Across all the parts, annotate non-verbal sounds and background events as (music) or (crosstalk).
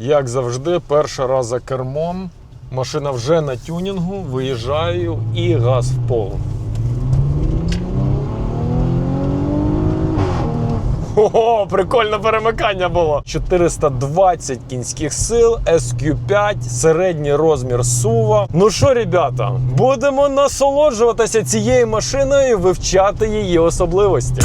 Як завжди, перший раз за кермом. Машина вже на тюнінгу, виїжджаю і газ в пол. Ого, прикольне перемикання було. 420 кінських сил, SQ5, середній розмір сува. Ну що, ребята, будемо насолоджуватися цією машиною і вивчати її особливості.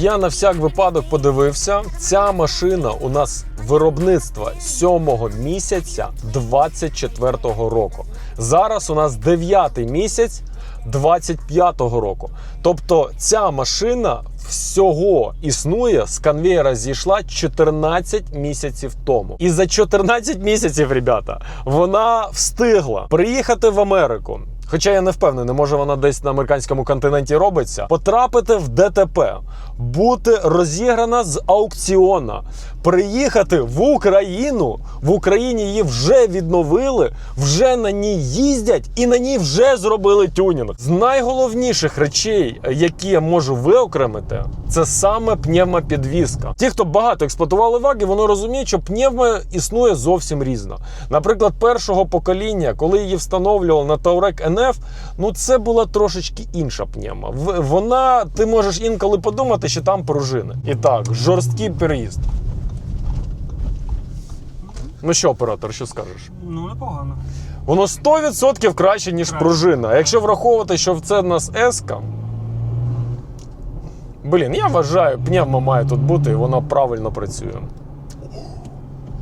Я на всяк випадок подивився. Ця машина у нас виробництва 7-го місяця 24-го року. Зараз у нас 9-й місяць 25-го року. Тобто ця машина всього існує з конвейера зійшла 14 місяців тому. І за 14 місяців, ребята, вона встигла приїхати в Америку. Хоча я не впевнений, може вона десь на американському континенті робиться. Потрапити в ДТП, бути розіграна з аукціона, приїхати в Україну. В Україні її вже відновили, вже на ній їздять і на ній вже зробили тюнінг. З найголовніших речей, які я можу виокремити, це саме пневмопідвізка. Ті, хто багато експлуатували ваги, вони розуміють, що пневма існує зовсім різно. Наприклад, першого покоління, коли її встановлювали на Таурек НФ, ну це була трошечки інша пневма. Вона, ти можеш інколи подумати, що там пружини. І так, жорсткий переїзд. Ну що, оператор, що скажеш? Ну, непогано. Воно 100% краще, ніж Краще. пружина. А якщо враховувати, що це в нас еска. Блін, я вважаю, пневма має тут бути, і вона правильно працює.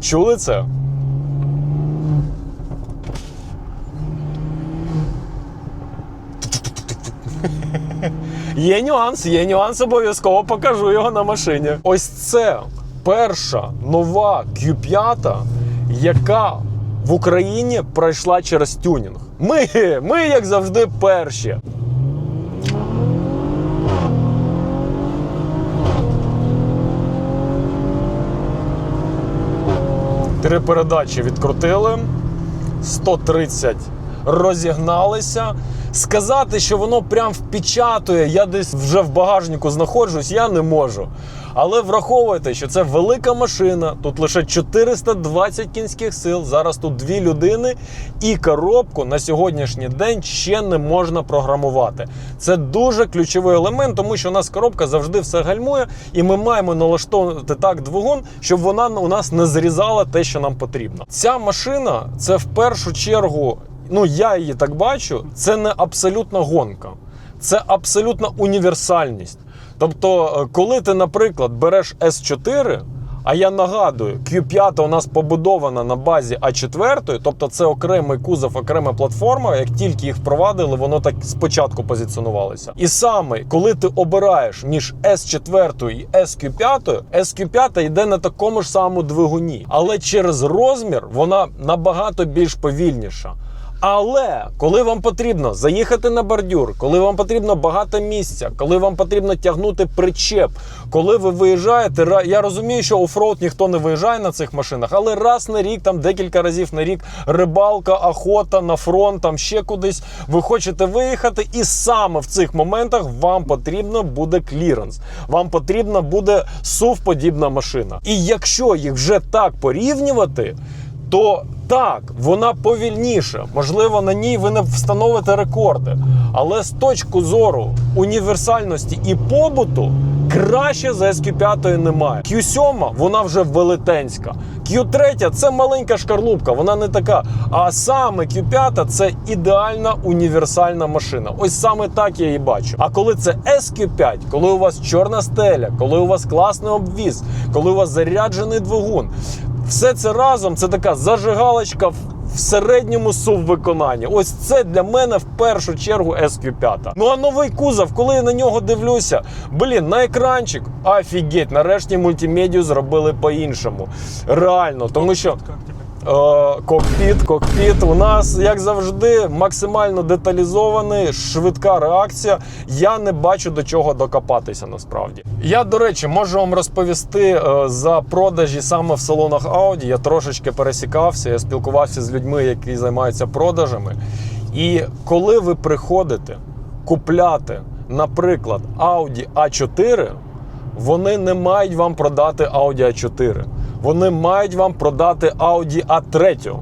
Чули це? (laughs) Є нюанс, є нюанс, обов'язково покажу його на машині. Ось це перша нова Q5, яка в Україні пройшла через тюнінг. Ми, ми як завжди, перші. Три передачі відкрутили, 130 розігналися. Сказати, що воно прям впечатує, я десь вже в багажнику знаходжусь, я не можу. Але враховуйте, що це велика машина, тут лише 420 кінських сил. Зараз тут дві людини, і коробку на сьогоднішній день ще не можна програмувати. Це дуже ключовий елемент, тому що у нас коробка завжди все гальмує, і ми маємо налаштовувати так двигун, щоб вона у нас не зрізала те, що нам потрібно. Ця машина це в першу чергу. Ну, я її так бачу, це не абсолютна гонка, це абсолютна універсальність. Тобто, е, коли ти, наприклад, береш S4, а я нагадую, Q5 у нас побудована на базі А4, тобто це окремий кузов, окрема платформа. Як тільки їх впровадили, воно так спочатку позиціонувалося. І саме коли ти обираєш між S4 і SQ5, SQ5 йде на такому ж самому двигуні, але через розмір вона набагато більш повільніша. Але коли вам потрібно заїхати на бордюр, коли вам потрібно багато місця, коли вам потрібно тягнути причеп, коли ви виїжджаєте, я розумію, що офроуд ніхто не виїжджає на цих машинах, але раз на рік, там декілька разів на рік, рибалка, охота на фронт, там ще кудись. Ви хочете виїхати, і саме в цих моментах вам потрібно буде кліренс. Вам потрібна буде SUV-подібна машина. І якщо їх вже так порівнювати то так, вона повільніша. Можливо, на ній ви не встановите рекорди. Але з точки зору універсальності і побуту краще за SQ5 немає. Q7 вона вже велетенська. Q3 це маленька шкарлупка, вона не така. А саме Q5 це ідеальна універсальна машина. Ось саме так я її бачу. А коли це SQ5, коли у вас чорна стеля, коли у вас класний обвіз, коли у вас заряджений двигун, все це разом це така зажигалочка в середньому субвиконанні. Ось це для мене в першу чергу SQ5. Ну а новий кузов, коли я на нього дивлюся, блін, на екранчик, офігеть, нарешті мультимедію зробили по-іншому. Реально, тому що. Как кокпіт, кокпіт. У нас, як завжди, максимально деталізований, швидка реакція. Я не бачу до чого докопатися насправді. Я, до речі, можу вам розповісти е, за продажі саме в салонах Audi. Я трошечки пересікався, я спілкувався з людьми, які займаються продажами. І коли ви приходите купляти, наприклад, Audi A4, вони не мають вам продати Audi A4. Вони мають вам продати Audi A3.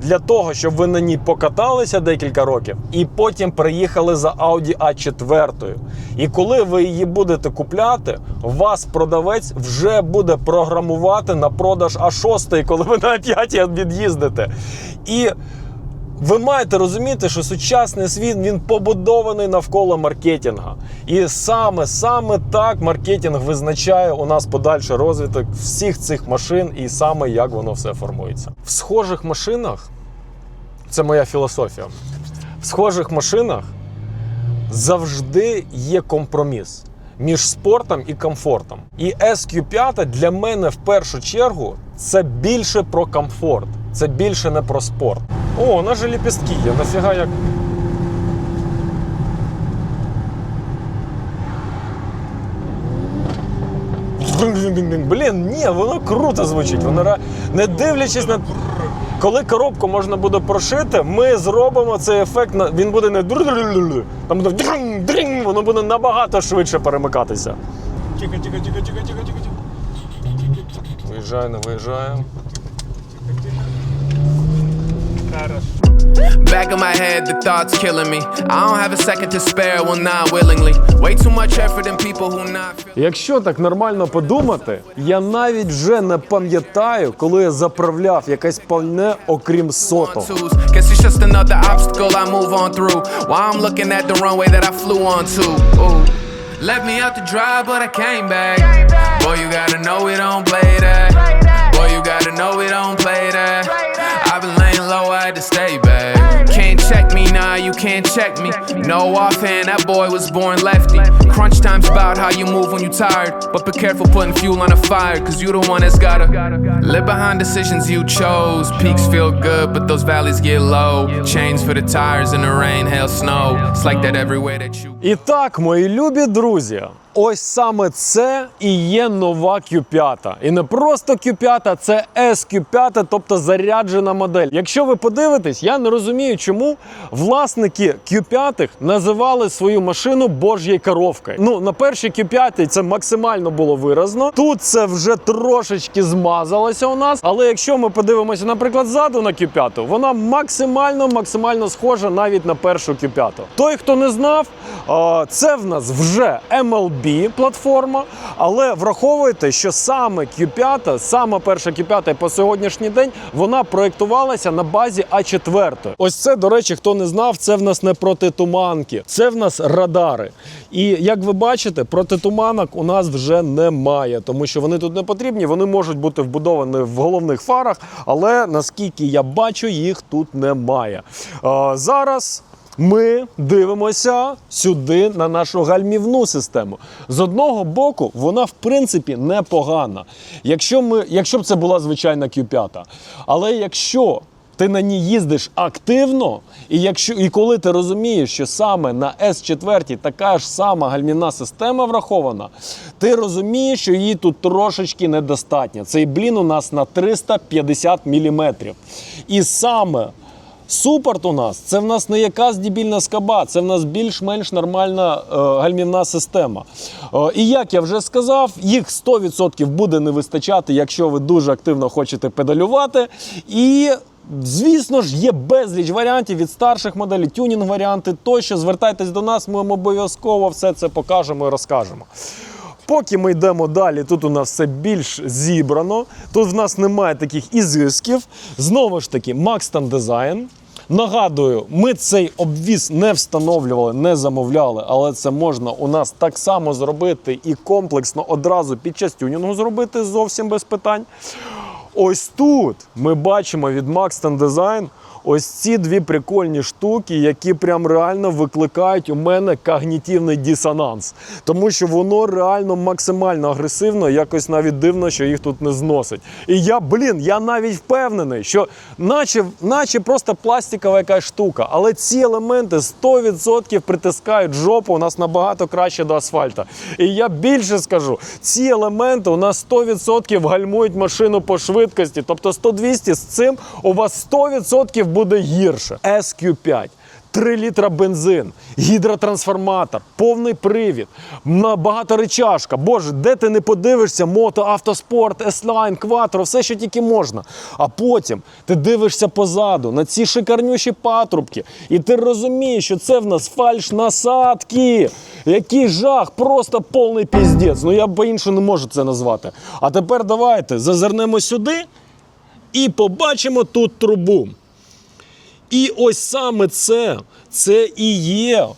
Для того, щоб ви на ній покаталися декілька років і потім приїхали за Audi A4. І коли ви її будете купляти, вас продавець вже буде програмувати на продаж А6, коли ви на А5 від'їздите. І ви маєте розуміти, що сучасний світ він побудований навколо маркетинга. І саме саме так маркетинг визначає у нас подальший розвиток всіх цих машин і саме як воно все формується. В схожих машинах це моя філософія. В схожих машинах завжди є компроміс між спортом і комфортом. І SQ5 для мене в першу чергу це більше про комфорт, це більше не про спорт. О, у нас же ліпістки є, нафіга як. Блін, ні, воно круто звучить. Воно не дивлячись на. Коли коробку можна буде прошити, ми зробимо цей ефект. Він буде не там буде дринг-дринг, воно буде набагато швидше перемикатися. Тихо, тихо, тихо, тихо, тихо, тихо, тихо. Виїжджає, не виїжджає. Back of my head, the thoughts killing me. I don't have a second to spare, well, not willingly. Way too much effort in people who not. Якщо так нормально подумати, я навіть вже не пам'ятаю, коли я заправляв якесь пальне, окрім. Twos. Guess it's just another obstacle I move on through. While I'm looking at the runway that I flew onto. Ooh. Left me out to dry, but I came back. Boy, you gotta know we don't play that. Boy, you gotta know we don't play that. I've been laying low, I had to stay back. Can't check me, nah, you can't check me. No offhand, that boy was born lefty. Crunch time's about how you move when you tired. But be careful putting fuel on a fire, cause you the one that's gotta live behind decisions you chose. Peaks feel good, but those valleys get low. Chains for the tires in the rain, hail, snow. It's like that everywhere that you І так, мої любі друзі, Ось саме це і є нова Q5. І не просто Q5, це SQ5, тобто заряджена модель. Якщо ви подивитесь, я не розумію, чому власники Q5 називали свою машину Божьєю коровкою. Ну, на першій Q5 це максимально було виразно. Тут це вже трошечки змазалося у нас. Але якщо ми подивимося, наприклад, ззаду на Q5, вона максимально максимально схожа навіть на першу Q5. Той, хто не знав, це в нас вже MLB платформа, але враховуйте, що саме Q5, саме перша Q5 по сьогоднішній день, вона проєктувалася на базі А4. Ось це, до речі, хто не знав, це в нас не протитуманки, це в нас радари. І як ви бачите, протитуманок у нас вже немає, тому що вони тут не потрібні, вони можуть бути вбудовані в головних фарах, але наскільки я бачу, їх тут немає. А, зараз. Ми дивимося сюди на нашу гальмівну систему. З одного боку, вона в принципі непогана. Якщо ми, якщо б це була звичайна Q5. Але якщо ти на ній їздиш активно, і якщо і коли ти розумієш, що саме на S4 така ж сама гальмівна система врахована, ти розумієш, що її тут трошечки недостатньо. Цей блін у нас на 350 мм. І саме Супорт у нас це в нас не якась дебільна скаба, це в нас більш-менш нормальна е, гальмівна система. Е, і як я вже сказав, їх 100% буде не вистачати, якщо ви дуже активно хочете педалювати. І Звісно ж, є безліч варіантів від старших моделей, тюнінг варіанти тощо. Звертайтесь до нас, ми обов'язково все це покажемо і розкажемо. Поки ми йдемо далі, тут у нас все більш зібрано. Тут в нас немає таких ізисків. Знову ж таки, Maxton Design. Нагадую, ми цей обвіз не встановлювали, не замовляли, але це можна у нас так само зробити і комплексно одразу під час тюнінгу зробити зовсім без питань. Ось тут ми бачимо від Maxton Design ось ці дві прикольні штуки, які прям реально викликають у мене когнітивний дисонанс. Тому що воно реально максимально агресивно, якось навіть дивно, що їх тут не зносить. І я, блін, я навіть впевнений, що наче, наче просто пластикова якась штука, але ці елементи 100% притискають жопу у нас набагато краще до асфальта. І я більше скажу, ці елементи у нас 100% гальмують машину по швидкості. Тобто 100-200 з цим у вас 100% буде гірше. SQ5. 3 літра бензин, гідротрансформатор, повний привід, багаторечашка. Боже, де ти не подивишся, мото, автоспорт, S-Line, Quattro, все, що тільки можна. А потім ти дивишся позаду на ці шикарнющі патрубки, і ти розумієш, що це в нас фальш насадки. Який жах, просто повний піздець. Ну я по-іншому не можу це назвати. А тепер давайте зазирнемо сюди і побачимо тут трубу. І ось саме це, це і є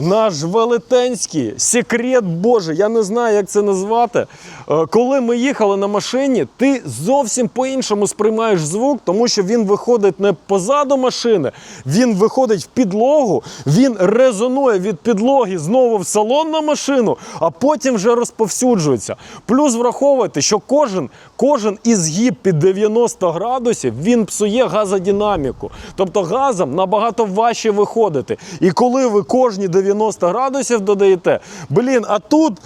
наш велетенський секрет Божий. Я не знаю, як це назвати. Е, Коли ми їхали на машині, ти зовсім по-іншому сприймаєш звук, тому що він виходить не позаду машини, він виходить в підлогу, він резонує від підлоги знову в салон на машину, а потім вже розповсюджується. Плюс враховуйте, що кожен, кожен ізгиб під 90 градусів він псує газодинаміку. Тобто газом набагато важче виходити. І коли ви кожні 90 градусів додаєте, блін, а тут.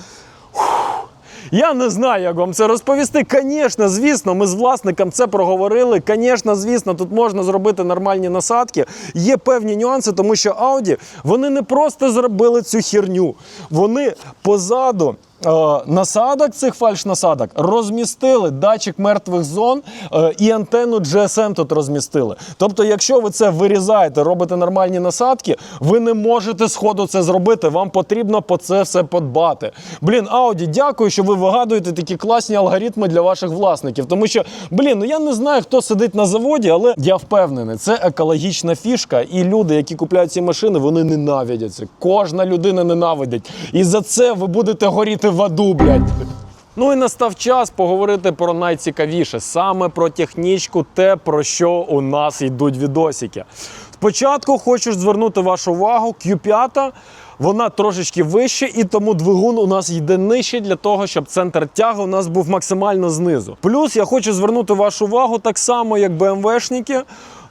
Я не знаю, як вам це розповісти. Звісно, звісно, ми з власником це проговорили. Звісно, звісно, тут можна зробити нормальні насадки. Є певні нюанси, тому що Audi вони не просто зробили цю херню. Вони позаду. Е, Насадок цих фальш-насадок розмістили датчик мертвих зон е, і антенну GSM тут розмістили. Тобто, якщо ви це вирізаєте, робите нормальні насадки, ви не можете сходу це зробити. Вам потрібно по це все подбати. Блін, Audi, дякую, що ви вигадуєте такі класні алгоритми для ваших власників. Тому що, блін, ну я не знаю, хто сидить на заводі, але я впевнений, це екологічна фішка. І люди, які купляють ці машини, вони ненавидять це. Кожна людина ненавидить. І за це ви будете горіти в аду, блядь. Ну і настав час поговорити про найцікавіше, саме про технічку, те, про що у нас йдуть відосики. Спочатку хочу звернути вашу увагу, Q5, вона трошечки вище, і тому двигун у нас йде нижче для того, щоб центр тяги у нас був максимально знизу. Плюс я хочу звернути вашу увагу так само, як БМВшники.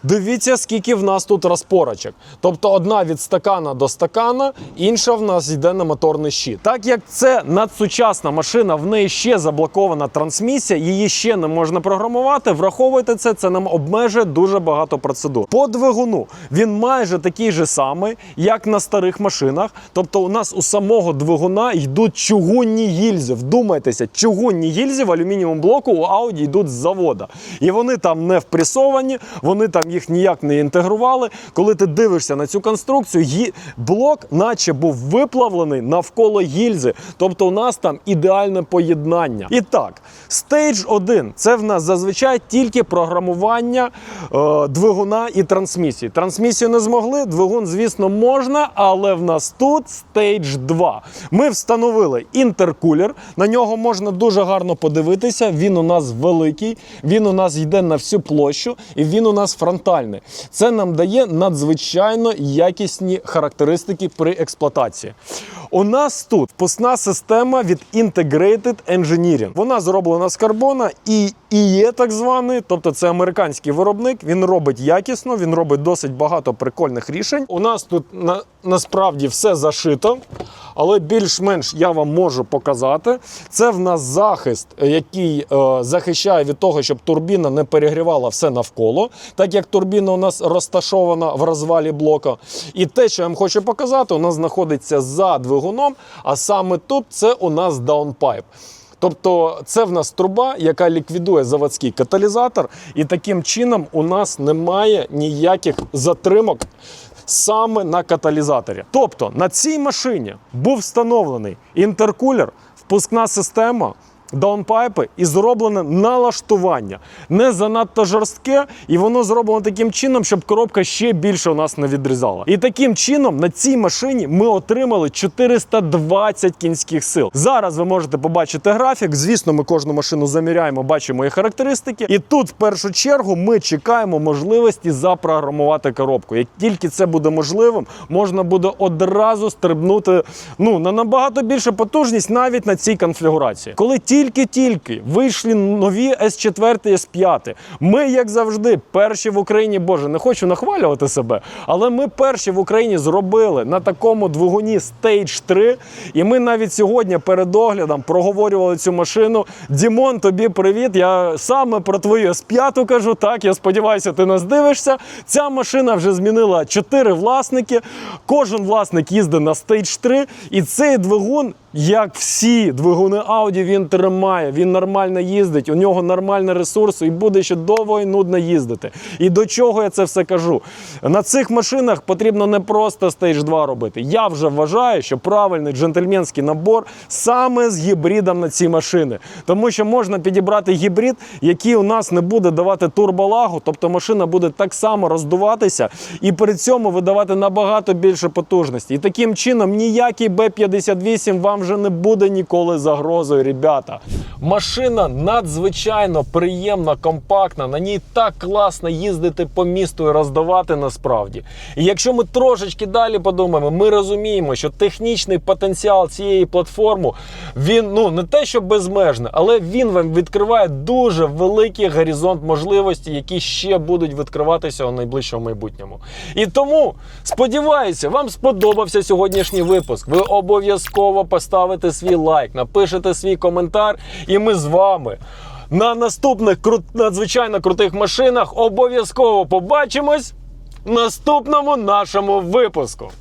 Дивіться, скільки в нас тут розпорочок. Тобто одна від стакана до стакана, інша в нас йде на моторний щит. Так як це надсучасна машина, в неї ще заблокована трансмісія, її ще не можна програмувати. Враховуйте це, це нам обмежує дуже багато процедур. По двигуну він майже такий же самий, як на старих машинах. Тобто, у нас у самого двигуна йдуть чугунні гільзи. Вдумайтеся, чугунні гільзи в алюмінієвому блоку у Audi йдуть з завода. І вони там не впресовані, вони там їх ніяк не інтегрували. Коли ти дивишся на цю конструкцію, гі- блок, наче був виплавлений навколо гільзи. Тобто у нас там ідеальне поєднання. І так, Stage 1 це в нас зазвичай тільки програмування е, двигуна і трансмісії. Трансмісію не змогли, двигун, звісно, можна, але в нас тут Stage 2. Ми встановили інтеркулер. На нього можна дуже гарно подивитися. Він у нас великий, він у нас йде на всю площу, і він у нас фронтальний. Це нам дає надзвичайно якісні характеристики при експлуатації. У нас тут впускна система від Integrated Engineering. Вона зроблена з карбона і, і є так званий, тобто це американський виробник. Він робить якісно, він робить досить багато прикольних рішень. У нас тут на, насправді все зашито, але більш-менш я вам можу показати. Це в нас захист, який е, захищає від того, щоб турбіна не перегрівала все навколо, так як турбіна у нас розташована в розвалі блока. І те, що я вам хочу показати, у нас знаходиться за двигуном, а саме тут це у нас даунпайп. Тобто це в нас труба, яка ліквідує заводський каталізатор, і таким чином у нас немає ніяких затримок саме на каталізаторі. Тобто на цій машині був встановлений інтеркулер, впускна система. Даунпайпи і зроблене налаштування. Не занадто жорстке, і воно зроблено таким чином, щоб коробка ще більше у нас не відрізала. І таким чином на цій машині ми отримали 420 кінських сил. Зараз ви можете побачити графік. Звісно, ми кожну машину заміряємо, бачимо її характеристики. І тут, в першу чергу, ми чекаємо можливості запрограмувати коробку. Як тільки це буде можливим, можна буде одразу стрибнути ну на набагато більше потужність навіть на цій конфігурації. Коли тільки-тільки вийшли нові S4 S5, ми, як завжди, перші в Україні, боже, не хочу нахвалювати себе, але ми перші в Україні зробили на такому двигуні Stage 3. І ми навіть сьогодні перед оглядом проговорювали цю машину. Дімон, тобі привіт. Я саме про твою S5 кажу. Так, я сподіваюся, ти нас дивишся. Ця машина вже змінила 4 власники. Кожен власник їздить на Stage 3. І цей двигун, як всі двигуни Audi, він тримає, він нормально їздить, у нього нормальний ресурс і буде ще довго і нудно їздити. І до чого я це все кажу? На цих машинах потрібно не просто Stage 2 робити. Я вже вважаю, що правильний джентльменський набор саме з гібридом на ці машини. Тому що можна підібрати гібрид, який у нас не буде давати турболагу, тобто машина буде так само роздуватися і при цьому видавати набагато більше потужності. І таким чином ніякий Б-58 вам вже не буде ніколи загрозою, ребята. Машина надзвичайно приємна, компактна. На ній так класно їздити по місту і роздавати насправді. І якщо ми трошечки далі подумаємо, ми розуміємо, що технічний потенціал цієї платформи він ну не те, що безмежний, але він вам відкриває дуже великий горизонт можливостей, які ще будуть відкриватися у найближчому майбутньому. І тому сподіваюся, вам сподобався сьогоднішній випуск. Ви обов'язково поставите свій лайк, напишете свій коментар, і ми з вами. На наступних крут... надзвичайно крутих машинах обов'язково побачимось в наступному нашому випуску.